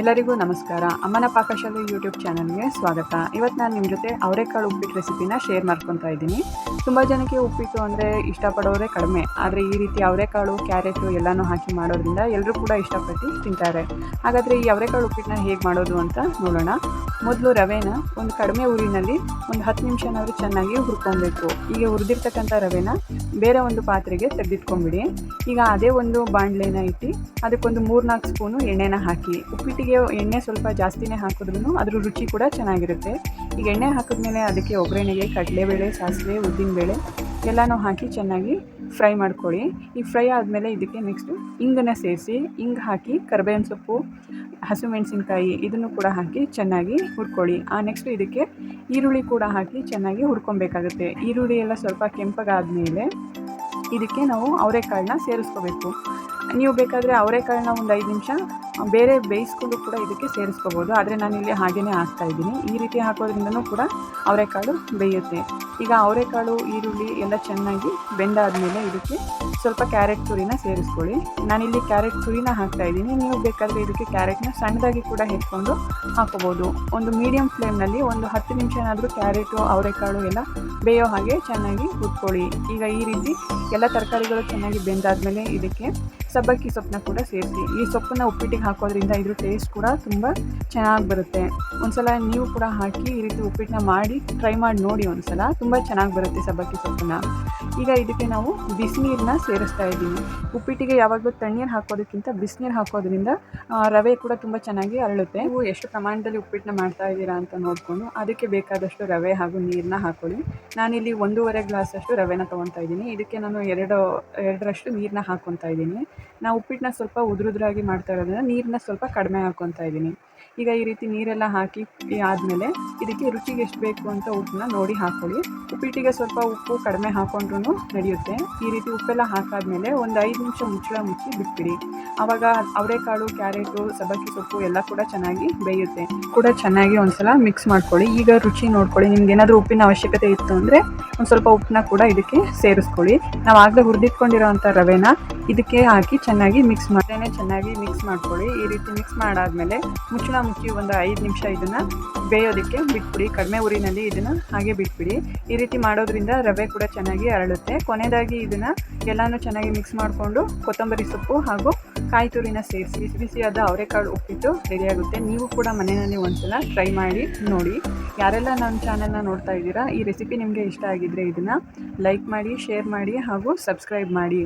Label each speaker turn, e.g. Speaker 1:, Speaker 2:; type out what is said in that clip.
Speaker 1: ಎಲ್ಲರಿಗೂ ನಮಸ್ಕಾರ. ಅಮ್ಮನ ಪಾಕಶಾಲೆ ಯೂಟ್ಯೂಬ್ ಚಾನಲ್ಗೆ ಸ್ವಾಗತ. ಇವತ್ತು ನಾನು ನಿಮ್ಮ ಜೊತೆ ಅವರೆಕಾಳು ಉಪ್ಪಿಟ್ಟು ರೆಸಿಪಿನ ಶೇರ್ ಮಾಡ್ಕೊತಾ ಇದ್ದೀನಿ. ತುಂಬ ಜನಕ್ಕೆ ಉಪ್ಪಿಟ್ಟು ಅಂದರೆ ಇಷ್ಟಪಡೋರೇ ಕಡಿಮೆ. ಆದರೆ ಈ ರೀತಿ ಅವರೆಕಾಳು, ಕ್ಯಾರೆಟು ಎಲ್ಲನೂ ಹಾಕಿ ಮಾಡೋದ್ರಿಂದ ಎಲ್ಲರೂ ಕೂಡ ಇಷ್ಟಪಟ್ಟು ತಿಂತಾರೆ. ಹಾಗಾದರೆ ಈ ಅವರೆಕಾಳು ಉಪ್ಪಿಟ್ಟನ್ನ ಹೇಗೆ ಮಾಡೋದು ಅಂತ ನೋಡೋಣ. ಮೊದಲು ರವೆನ ಒಂದು ಕಡಿಮೆ ಊರಿನಲ್ಲಿ ಒಂದು ಹತ್ತು ನಿಮಿಷನಾದರೂ ಚೆನ್ನಾಗಿ ಹುರ್ಕೊಬೇಕು. ಈಗ ಹುರಿದಿರ್ತಕ್ಕಂಥ ರವೆನ ಬೇರೆ ಒಂದು ಪಾತ್ರೆಗೆ ತೆಗೆದಿಟ್ಕೊಂಡ್ಬಿಡಿ ಈಗ ಅದೇ ಒಂದು ಬಾಣಲೆನ ಇಟ್ಟು ಅದಕ್ಕೊಂದು ಮೂರ್ನಾಲ್ಕು ಸ್ಪೂನು ಎಣ್ಣೆನ ಹಾಕಿ. ಉಪ್ಪಿಟ್ಟಿಗೆ ಎಣ್ಣೆ ಸ್ವಲ್ಪ ಜಾಸ್ತಿನೇ ಹಾಕಿದ್ರೂ ಅದ್ರ ರುಚಿ ಕೂಡ ಚೆನ್ನಾಗಿರುತ್ತೆ. ಈಗ ಎಣ್ಣೆ ಹಾಕಿದ್ಮೇಲೆ ಅದಕ್ಕೆ ಒಗ್ಗರಣೆಗೆ ಕಡಲೆಬೇಳೆ, ಸಾಸಿವೆ, ಉದ್ದಿನಬೇಳೆ ಎಲ್ಲನೂ ಹಾಕಿ ಚೆನ್ನಾಗಿ ಫ್ರೈ ಮಾಡ್ಕೊಳ್ಳಿ. ಈ ಫ್ರೈ ಆದಮೇಲೆ ಇದಕ್ಕೆ ನೆಕ್ಸ್ಟು ಇಂಗನ್ನು ಸೇರಿಸಿ, ಇಂಗ್ ಹಾಕಿ ಕರ್ಬೇವಿನ ಸೊಪ್ಪು ಹಸಿಮೆಣಸಿನ್ಕಾಯಿ ಇದನ್ನು ಕೂಡ ಹಾಕಿ ಚೆನ್ನಾಗಿ ಹುರ್ಕೊಳ್ಳಿ. ಆ ನೆಕ್ಸ್ಟು ಇದಕ್ಕೆ ಈರುಳ್ಳಿ ಕೂಡ ಹಾಕಿ ಚೆನ್ನಾಗಿ ಹುರ್ಕೊಬೇಕಾಗುತ್ತೆ. ಈರುಳ್ಳಿ ಎಲ್ಲ ಸ್ವಲ್ಪ ಕೆಂಪಗಾದಮೇಲೆ ಇದಕ್ಕೆ ನಾವು ಅವರೆಕಾಳನ್ನ ಸೇರಿಸ್ಕೋಬೇಕು. ನೀವು ಬೇಕಾದರೆ ಅವರೆಕಾಳನ್ನ ಒಂದು ಐದು ನಿಮಿಷ ಬೇರೆ ಬೇಯಿಸ್ಕೊಂಡು ಕೂಡ ಇದಕ್ಕೆ ಸೇರಿಸ್ಕೋಬೋದು. ಆದರೆ ನಾನಿಲ್ಲಿ ಹಾಗೆಯೇ ಹಾಕ್ತಾ ಇದ್ದೀನಿ. ಈ ರೀತಿ ಹಾಕೋದ್ರಿಂದನೂ ಕೂಡ ಅವರೆಕಾಳು ಬೇಯುತ್ತೆ. ಈಗ ಅವರೆಕಾಳು, ಈರುಳ್ಳಿ ಎಲ್ಲ ಚೆನ್ನಾಗಿ ಬೆಂದಾದಮೇಲೆ ಇದಕ್ಕೆ ಸ್ವಲ್ಪ ಕ್ಯಾರೆಟ್ ತುರಿನ ಸೇರಿಸ್ಕೊಳ್ಳಿ. ನಾನಿಲ್ಲಿ ಕ್ಯಾರೆಟ್ ತುರಿನ ಹಾಕ್ತಾ ಇದ್ದೀನಿ. ನೀವು ಬೇಕಾದರೆ ಇದಕ್ಕೆ ಕ್ಯಾರೆಟ್ನ ಸಣ್ಣದಾಗಿ ಕೂಡ ಹೆಚ್ಕೊಂಡು ಹಾಕೋಬೋದು. ಒಂದು ಮೀಡಿಯಮ್ ಫ್ಲೇಮ್ನಲ್ಲಿ ಒಂದು ಹತ್ತು ನಿಮಿಷನಾದರೂ ಕ್ಯಾರೆಟು, ಅವರೆಕಾಳು ಎಲ್ಲ ಬೇಯೋ ಹಾಗೆ ಚೆನ್ನಾಗಿ ಹುರ್ಕೊಳ್ಳಿ. ಈಗ ಈ ರೀತಿ ಎಲ್ಲ ತರಕಾರಿಗಳು ಚೆನ್ನಾಗಿ ಬೆಂದಾದಮೇಲೆ ಇದಕ್ಕೆ ಸಬ್ಬಕ್ಕಿ ಸೊಪ್ಪನ್ನ ಕೂಡ ಸೇರಿಸಿ, ಈ ಸೊಪ್ಪನ್ನ ಉಪ್ಪಿಟ್ಟಿಗೆ ಹಾಕೋದ್ರಿಂದ ಇದ್ರ ಟೇಸ್ಟ್ ಕೂಡ ತುಂಬ ಚೆನ್ನಾಗಿ ಬರುತ್ತೆ. ಒಂದ್ಸಲ ನೀವು ಕೂಡ ಹಾಕಿ ಈ ರೀತಿ ಉಪ್ಪಿಟ್ಟನ್ನ ಮಾಡಿ ಟ್ರೈ ಮಾಡಿ ನೋಡಿ ಒಂದ್ಸಲ, ತುಂಬ ಚೆನ್ನಾಗಿ ಬರುತ್ತೆ ಸಬ್ಬಕ್ಕಿ ಸೊಪ್ಪನ್ನ. ಈಗ ಇದಕ್ಕೆ ನಾವು ಬಿಸಿನೀರನ್ನ ಸೇರಿಸ್ತಾ ಇದ್ದೀವಿ. ಉಪ್ಪಿಟ್ಟಿಗೆ ಯಾವಾಗಲೂ ತಣ್ಣೀರು ಹಾಕೋದಕ್ಕಿಂತ ಬಿಸಿನೀರು ಹಾಕೋದ್ರಿಂದ ರವೆ ಕೂಡ ತುಂಬ ಚೆನ್ನಾಗಿ ಅರಳುತ್ತೆ. ನೀವು ಎಷ್ಟು ಪ್ರಮಾಣದಲ್ಲಿ ಉಪ್ಪಿಟ್ಟನ್ನ ಮಾಡ್ತಾ ಇದ್ದೀರಾ ಅಂತ ನೋಡಿಕೊಂಡು ಅದಕ್ಕೆ ಬೇಕಾದಷ್ಟು ರವೆ ಹಾಗೂ ನೀರನ್ನ ಹಾಕೊಳ್ಳಿ. ನಾನಿಲ್ಲಿ ಒಂದೂವರೆ ಗ್ಲಾಸಷ್ಟು ರವೆನ ತೊಗೊತಾ ಇದ್ದೀನಿ. ಇದಕ್ಕೆ ನಾನು ಎರಡು, ಎರಡರಷ್ಟು ನೀರನ್ನ ಹಾಕ್ಕೊತಾ ಇದ್ದೀನಿ. ನಾವು ಉಪ್ಪಿಟ್ಟನ್ನ ಸ್ವಲ್ಪ ಉದುರುದ್ರಾಗಿ ಮಾಡ್ತಾ ಇರೋದ್ರಿಂದ ನೀರನ್ನ ಸ್ವಲ್ಪ ಕಡಿಮೆ ಹಾಕ್ಕೊತಾ ಇದ್ದೀನಿ. ಈಗ ಈ ರೀತಿ ನೀರೆಲ್ಲ ಹಾಕಿ ಆದಮೇಲೆ ಇದಕ್ಕೆ ರುಚಿಗೆ ಎಷ್ಟು ಬೇಕು ಅಂತ ಉಪ್ಪನ್ನ ನೋಡಿ ಹಾಕ್ಕೊಳ್ಳಿ ಉಪ್ಪಿಟ್ಟಿಗೆ ಸ್ವಲ್ಪ ಉಪ್ಪು ಕಡಿಮೆ ಹಾಕ್ಕೊಂಡ್ರೂ ನಡೆಯುತ್ತೆ. ಈ ರೀತಿ ಉಪ್ಪೆಲ್ಲ ಹಾಕಾದ್ಮೇಲೆ ಒಂದು ಐದು ನಿಮಿಷ ಮುಚ್ಚಳ ಮುಚ್ಚಿ ಬಿಟ್ಬಿಡಿ. ಆವಾಗ ಅವರೆಕಾಳು, ಕ್ಯಾರೆಟು, ಸಬ್ಬಕ್ಕಿ ಸೊಪ್ಪು ಎಲ್ಲ ಕೂಡ ಚೆನ್ನಾಗಿ ಬೇಯುತ್ತೆ. ಕೂಡ ಚೆನ್ನಾಗಿ ಒಂದ್ಸಲ ಮಿಕ್ಸ್ ಮಾಡ್ಕೊಳ್ಳಿ. ಈಗ ರುಚಿ ನೋಡ್ಕೊಳ್ಳಿ. ನಿಮ್ಗೆ ಏನಾದರೂ ಉಪ್ಪಿನ ಅವಶ್ಯಕತೆ ಇತ್ತು ಅಂದರೆ ಒಂದು ಸ್ವಲ್ಪ ಉಪ್ಪನ್ನ ಕೂಡ ಇದಕ್ಕೆ ಸೇರಿಸ್ಕೊಳ್ಳಿ. ನಾವು ಆಗಲೇ ಹುರಿದಿಟ್ಕೊಂಡಿರೋವಂಥ ರವೆನ ಇದಕ್ಕೆ ಹಾಕಿ ಚೆನ್ನಾಗಿ ಮಿಕ್ಸ್ ಮಾಡ್ತೇನೆ ಚೆನ್ನಾಗಿ ಮಿಕ್ಸ್ ಮಾಡ್ಕೊಳ್ಳಿ. ಈ ರೀತಿ ಮಿಕ್ಸ್ ಮಾಡಾದಮೇಲೆ ಮುಚ್ಚಳ ಮುಚ್ಚಿ ಒಂದು ಐದು ನಿಮಿಷ ಇದನ್ನು ಬೇಯೋದಕ್ಕೆ ಬಿಟ್ಬಿಡಿ. ಕಡಿಮೆ ಉರಿನಲ್ಲಿ ಇದನ್ನು ಹಾಗೆ ಬಿಟ್ಬಿಡಿ. ಈ ರೀತಿ ಮಾಡೋದ್ರಿಂದ ರವೆ ಕೂಡ ಚೆನ್ನಾಗಿ ಅರಳುತ್ತೆ. ಕೊನೆಯದಾಗಿ ಇದನ್ನು ಎಲ್ಲನೂ ಚೆನ್ನಾಗಿ ಮಿಕ್ಸ್ ಮಾಡಿಕೊಂಡು ಕೊತ್ತಂಬರಿ ಸೊಪ್ಪು ಹಾಗೂ ಕಾಯಿ ತುರಿನ ಸೇರಿಸಿ ಬಿಸಿ ಬಿಸಿಯಾದ ಅವರೆಕಾಳು ಉಪ್ಪಿಟ್ಟು ರೆಡಿಯಾಗುತ್ತೆ. ನೀವು ಕೂಡ ಮನೆಯಲ್ಲಿ ಒಂದ್ಸಲ ಟ್ರೈ ಮಾಡಿ, ನೋಡಿ. ಯಾರೆಲ್ಲ ನನ್ನ ಚಾನಲ್ನ ನೋಡ್ತಾ ಇದ್ದೀರಾ, ಈ ರೆಸಿಪಿ ನಿಮಗೆ ಇಷ್ಟ ಆಗಿದ್ರೆ ಇದನ್ನು ಲೈಕ್ ಮಾಡಿ ಶೇರ್ ಮಾಡಿ ಹಾಗೂ ಸಬ್ಸ್ಕ್ರೈಬ್ ಮಾಡಿ.